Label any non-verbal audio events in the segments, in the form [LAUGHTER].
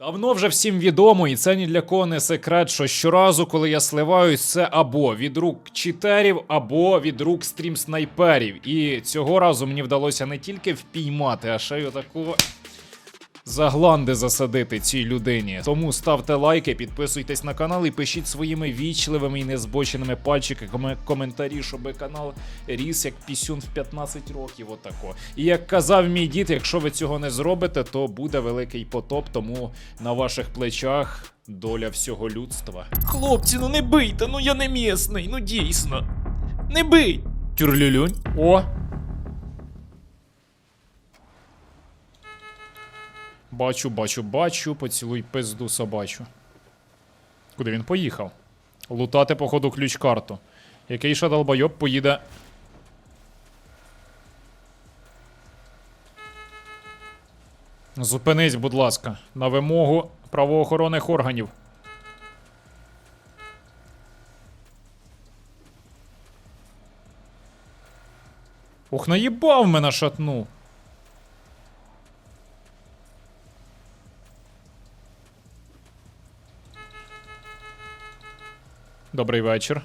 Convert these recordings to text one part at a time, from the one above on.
Давно вже всім відомо, і це ні для кого не секрет, що щоразу, коли я сливаюсь, це або від рук читерів, або від рук стрім снайперів. І цього разу мені вдалося не тільки впіймати, а ще й отаку загланди засадити цій людині. Тому ставте лайки, підписуйтесь на канал і пишіть своїми вічливими і незбоченими пальчиками коментарі, щоб канал ріс як пісюн в 15 років. Отако. І як казав мій дід, якщо ви цього не зробите, то буде великий потоп, тому на ваших плечах доля всього людства. Хлопці, ну не бийте, ну я не місний, ну дійсно. Не бий! Тюрлюлюнь. О! Бачу, бачу, бачу, поцілуй пизду собачу. Куди він поїхав? Лутати, походу, ключ-карту. Який ще долбойоб поїде. Зупинись, будь ласка, на вимогу правоохоронних органів. Ух, наїбав мене шатнув. Добрий вечір.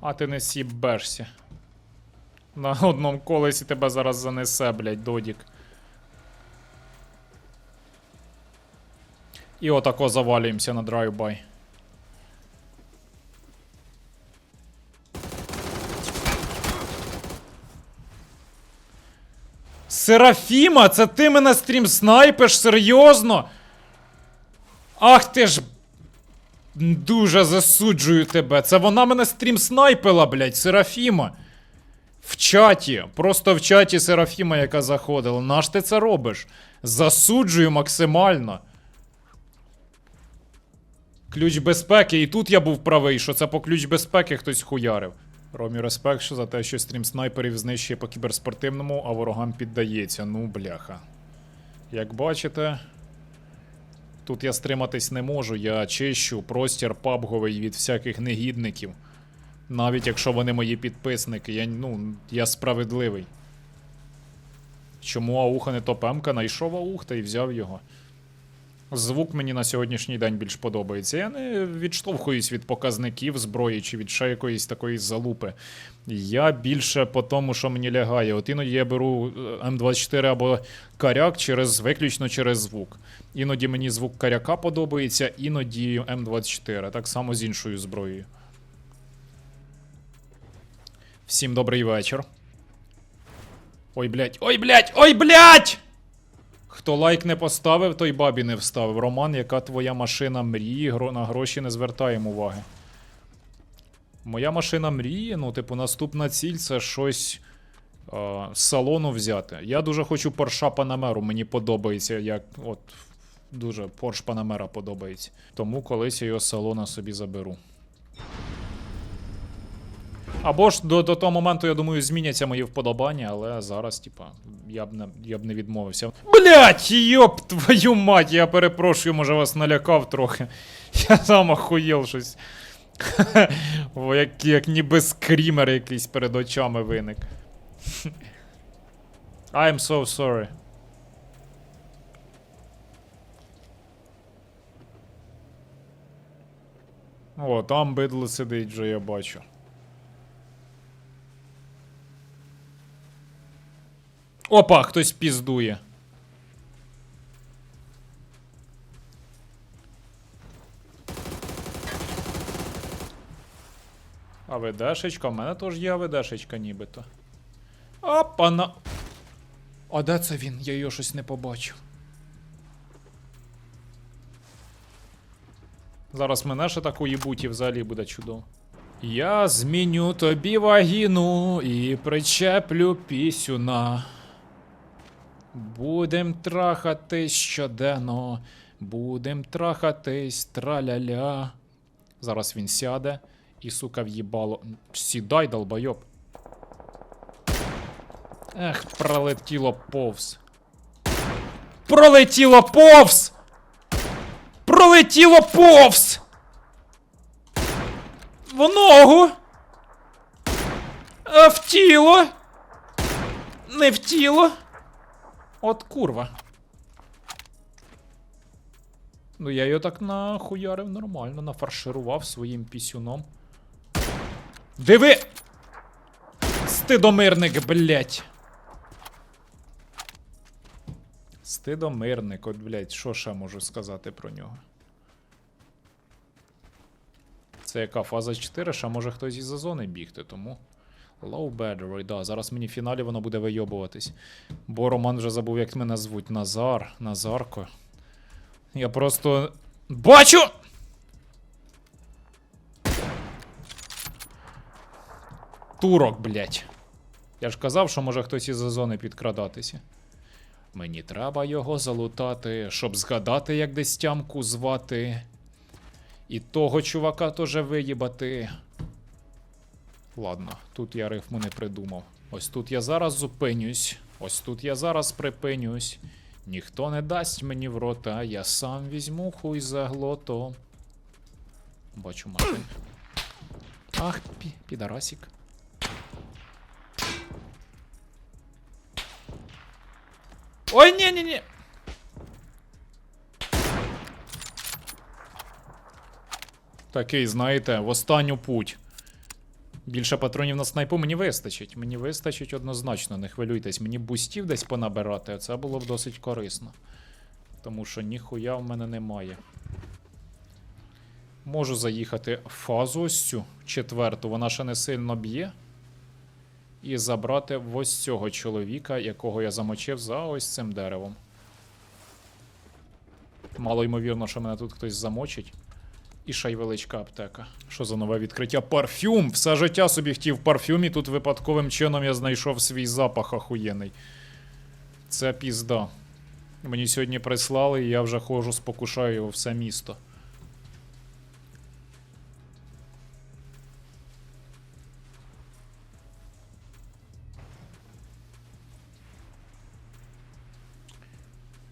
А ти не сібешся. На одному колесі тебе зараз занесе, блядь, додік. І отако завалюємося на драйвбай. Серафіма, це ти мене стрім снайпиш? Серйозно? Ах ти ж. Дуже засуджую тебе. Це вона мене стрім снайпила, блядь, Серафіма. В чаті. Просто в чаті Серафіма, яка заходила. Наш ти це робиш? Засуджую максимально. Ключ безпеки, і тут я був правий, що це по ключ безпеки хтось хуярив. Ромі респект що за те, що стрім снайперів знищує по кіберспортивному, а ворогам піддається. Ну, бляха. Як бачите, тут я стриматись не можу. Я чищу простір пабговий від всяких негідників. Навіть якщо вони мої підписники. Я, ну, я справедливий. Чому ауха не топемка? Найшов аух та й взяв його. Звук мені на сьогоднішній день більш подобається. Я не відштовхуюсь від показників зброї чи від ще якоїсь такої залупи. Я більше по тому, що мені лягає. От іноді я беру е, М24 або каряк через, виключно через звук. Іноді мені звук каряка подобається, іноді М24. Так само з іншою зброєю. Всім добрий вечір. Ой, блядь, ой, блядь, ой, блядь! Хто лайк не поставив, той бабі не вставив. Роман, яка твоя машина мрії, гро- на гроші не звертаємо уваги. Моя машина мрії, ну, типу, наступна ціль це щось е, з салону взяти. Я дуже хочу Порша Панамеру, мені подобається, як от дуже Порш Панамера подобається. Тому колись я його з салона собі заберу. Або ж до, до того моменту, я думаю, зміняться мої вподобання, але зараз, типа, я б не, я б не відмовився. Блять, йоп, твою мать, я перепрошую, може вас налякав трохи. [LAUGHS] Я сам охуєл щось. [LAUGHS] О, як, як ніби скрімер якийсь перед очами виник. [LAUGHS] I'm so sorry. О, там бидло сидить вже, я бачу. Опа, хтось піздує. АВДшечка, у мене теж є АВДшечка нібито. Опа, на. А де це він? Я його щось не побачив. Зараз мене ще так уїбуть і взагалі буде чудово. Я зміню тобі вагіну і причеплю пісюна. Будем трахатись щоденно, будем трахатись траля-ля. Зараз він сяде і, сука, в'їбало. Сідай, долбойоб. Ех, пролетіло повз. Пролетіло повз! Пролетіло повз! В ногу! А в тіло! Не в тіло! От курва. Ну я його так нахуярив нормально, нафарширував своїм пісюном. Диви! Стидомирник, блять. Стидомирник, от, блять, що ще можу сказати про нього? Це яка фаза 4, ще може хтось із-за зони бігти, тому. Low battery, да. Зараз мені в фіналі воно буде вийобуватись. Бо Роман вже забув, як мене звуть. Назар. Назарко. Я просто. Бачу! Турок, блять. Я ж казав, що може хтось із зони підкрадатися. Мені треба його залутати, щоб згадати, як десь тямку звати. І того чувака теж виїбати. Ладно, тут я рифму не придумав. Ось тут я зараз зупинюсь. Ось тут я зараз припинюсь. Ніхто не дасть мені в рота, я сам візьму хуй за глото. Бачу машин. Ах, пі підарасік. Ой, ні-ні-ні! Такий, знаєте, в останню путь. Більше патронів на снайпу мені вистачить. Мені вистачить однозначно, не хвилюйтесь. Мені бустів десь понабирати, а це було б досить корисно. Тому що ніхуя в мене немає. Можу заїхати фазу ось цю четверту, вона ще не сильно б'є. І забрати ось цього чоловіка, якого я замочив за ось цим деревом. Мало ймовірно, що мене тут хтось замочить. І ще й величка аптека. Що за нове відкриття? Парфюм! Все життя собі хотів парфюм, і тут випадковим чином я знайшов свій запах ахуєнний. Це пізда. Мені сьогодні прислали, і я вже ходжу, спокушаю його все місто.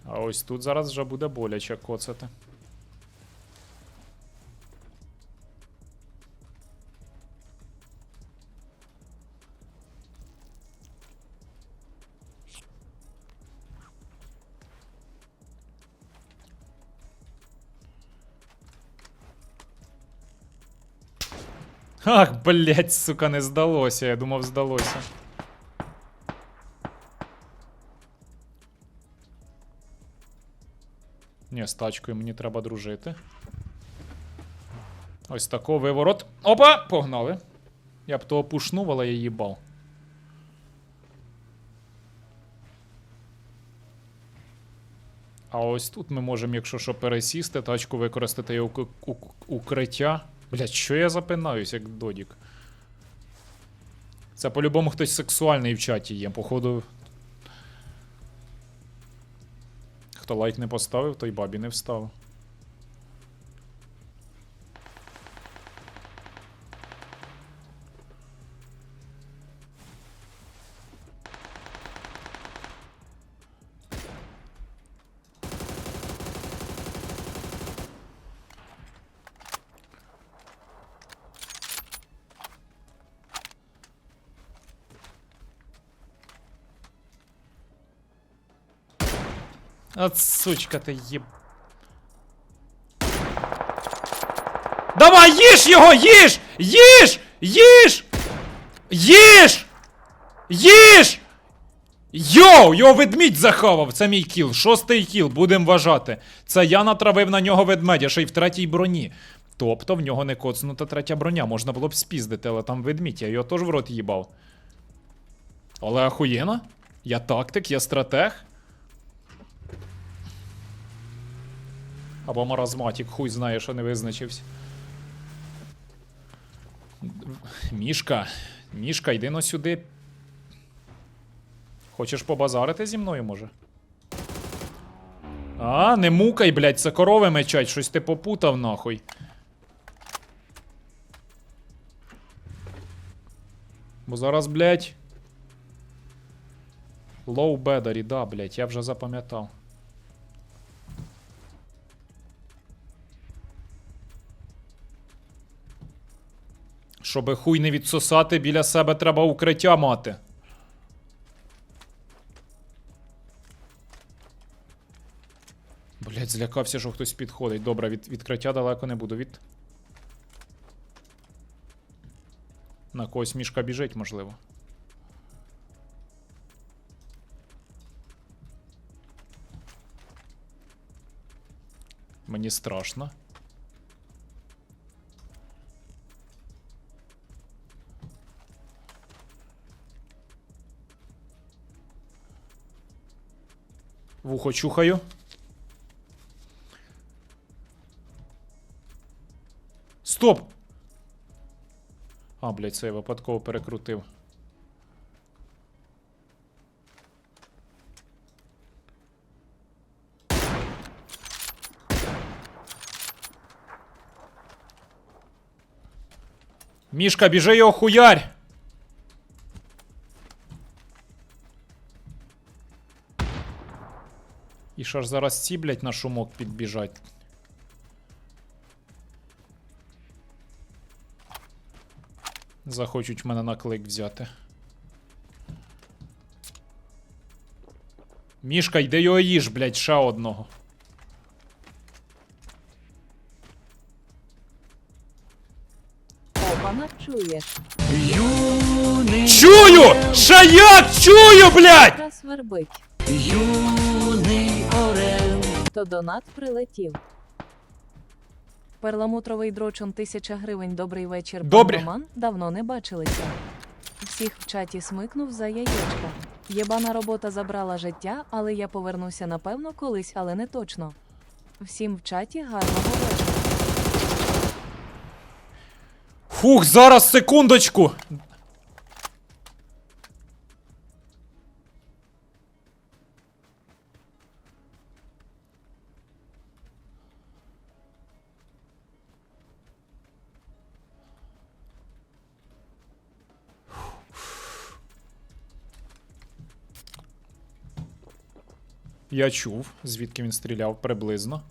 А ось тут зараз вже буде боляче коцати. Ах, блять, сука, не здалося. Я думав, здалося. Ні, з тачкою мені треба дружити. Ось тако виворот. Опа! Погнали. Я б того пушнув, але я їбав. А ось тут ми можемо, якщо що, пересісти, тачку використати як ук- ук- укриття. Блять, що я запинаюсь, як додік. Це по-любому хтось сексуальний в чаті є, походу. Хто лайк не поставив, той бабі не встав. От сучка ти їб. Давай, їж його! Їж! Їж! Їж! Їж! Їж! Йоу! Його ведмідь захавав! Це мій кіл. Шостий кіл, будемо вважати. Це я натравив на нього ведмедя, ще й в третій броні. Тобто в нього не коцнута третя броня. Можна було б спіздити, але там ведмідь, я його теж в рот їбав. Але ахуєнно? Я тактик, я стратег. Або маразматік, хуй знає, що не визначився. Мішка, мішка, йди но сюди. Хочеш побазарити зі мною, може? А, не мукай, блядь, це корови мечать, щось ти попутав нахуй. Бо зараз, блядь. Low battery, да, блядь, я вже запам'ятав. Щоби хуй не відсосати, біля себе треба укриття мати. Блять, злякався, що хтось підходить. Добре, від відкриття далеко не буду. Від. На когось мішка біжить, можливо. Мені страшно. Вухо чухаю. Стоп! А, блядь, це я випадково перекрутив. Мішка, біжи його хуярь! Що ж зараз ці, блядь, на шумок підбіжать? Захочуть мене на клик взяти. Мішка, йди його їж, блядь, ще одного. Опана чуєш. Юний Чую! Ще як чую, блядь! Раз вербить. юний. То донат прилетів. Перламутровий дрочун тисяча гривень. Добрий вечір. пан Добре. Роман. Давно не бачилися. Всіх в чаті смикнув за яєчка. Єбана робота забрала життя, але я повернуся напевно колись, але не точно. Всім в чаті гарного вечора. Фух, зараз секундочку. Я чув, звідки він стріляв приблизно.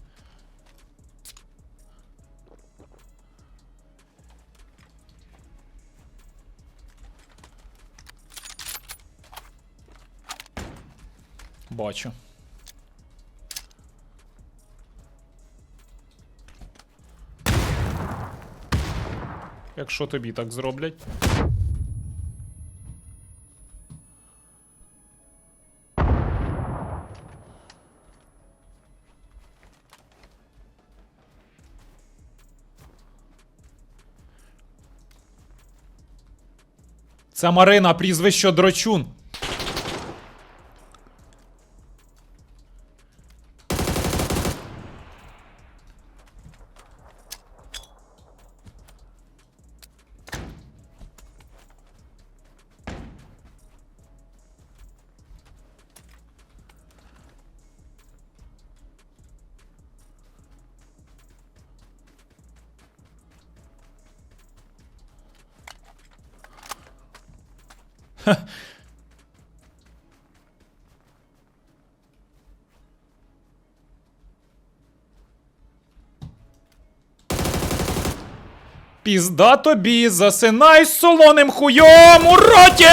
Бачу. Якщо тобі так зроблять. Це Марина, прізвище Дрочун. [LAUGHS] Пізда тобі, засинай з солоним хуйом у роті!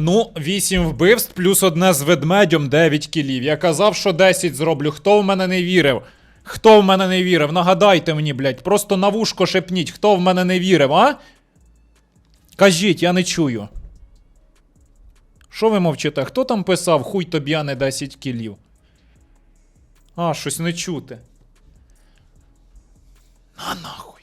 Ну, 8 вбивств плюс одне з ведмедем 9 кілів. Я казав, що 10 зроблю. Хто в мене не вірив? Хто в мене не вірив? Нагадайте мені, блядь, просто на вушко шепніть, хто в мене не вірив, а? Кажіть, я не чую. Що ви мовчите? Хто там писав хуй тобі, а не 10 кілів? А, щось не чути. На нахуй.